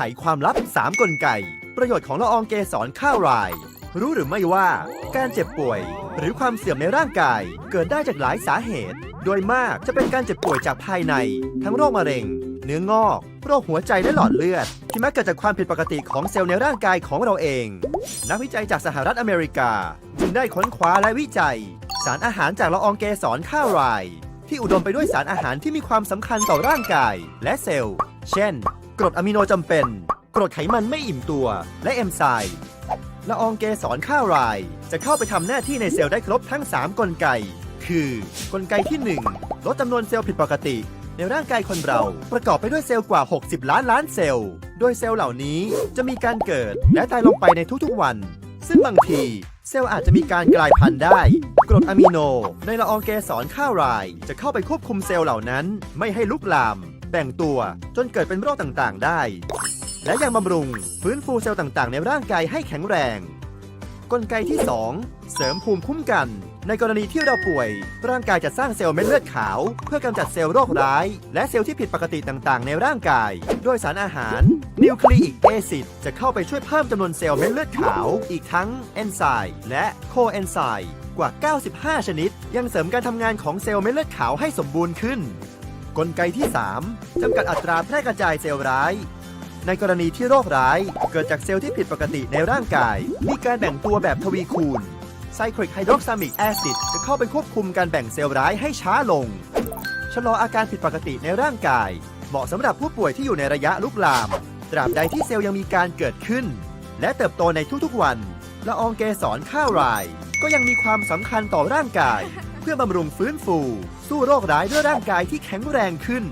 ไขความลับ 3 กลไก ประโยชน์ของละอองเกสรข้าวราย รู้หรือไม่ว่า การเจ็บป่วย หรือความเสื่อมในร่างกาย เกิดได้จากหลายสาเหตุ โดยมากจะเป็นการเจ็บป่วยจากภายใน ทั้งโรคมะเร็ง เนื้องอก โรคหัวใจและหลอดเลือด ที่มักเกิดจากความผิดปกติของเซลล์ในร่างกายของเราเอง นักวิจัยจากสหรัฐอเมริกา จึงได้ค้นคว้าและวิจัย สารอาหารจากละอองเกสรข้าวรายที่อุดมไปด้วยสารอาหารที่มีความสำคัญต่อร่างกายและเซลล์ เช่น กรดอะมิโนจำเป็น กรดไขมันไม่อิ่มตัว และเอนไซม์ละอองเกสรข้าวราย จะเข้าไปทำหน้าที่ในเซลล์ได้ครบทั้ง 3 กลไก คือกลไกที่ 1 ลดจำนวนเซลล์ผิดปกติ ในร่างกายคนเราประกอบไปด้วยเซลล์กว่า 60 ล้านล้านเซลล์ โดยเซลล์เหล่านี้จะมีการเกิดและตายลงไปในทุกๆวัน ซึ่งบางทีเซลล์อาจจะมีการกลายพันธุ์ได้ กรดอะมิโน ในละอองเกสรข้าวราย จะเข้าไปควบคุมเซลล์เหล่านั้น ไม่ให้ลุกลาม แบ่งตัวจนเกิดเป็นโรคต่างๆ ได้ และยังบำรุงฟื้นฟูเซลล์ต่างๆ ในร่างกายให้แข็งแรง กลไกที่ 2 เสริมภูมิคุ้มกัน ในกรณีที่เราป่วย ร่างกายจะสร้างเซลล์เม็ดเลือดขาว เพื่อกำจัดเซลล์โรคร้าย และเซลล์ที่ผิดปกติต่างๆ ในร่างกายโดยสารอาหารนิวคลีอิกแอซิดจะเข้าไปช่วยเพิ่มจำนวนเซลล์เม็ดเลือดขาว อีกทั้งเอนไซม์และโคเอนไซม์กว่า 95 ชนิด ยังเสริมการทำงานของเซลล์เม็ดเลือดขาวให้สมบูรณ์ขึ้น กลไกที่ 3 จำกัดอัตราแพร่กระจายเซลล์ร้าย ในกรณีที่โรคร้ายเกิดจากเซลล์ที่ผิดปกติในร่างกาย มีการแบ่งตัวแบบทวีคูณไซคลิกไฮดรอกซามิกแอซิดจะเข้าไปควบคุมการแบ่งเซลล์ร้ายให้ช้าลง ชะลออาการผิดปกติในร่างกาย เหมาะสำหรับผู้ป่วยที่อยู่ในระยะลุกลาม ตราบใดที่เซลล์ยังมีการเกิดขึ้น และเติบโตในทุกๆวันละอองเกสรข้าวราย ก็ยังมีความสำคัญต่อร่างกาย เพื่อบำรุงฟื้นฟู สู้โรคร้ายด้วยร่างกายที่แข็งแรงขึ้น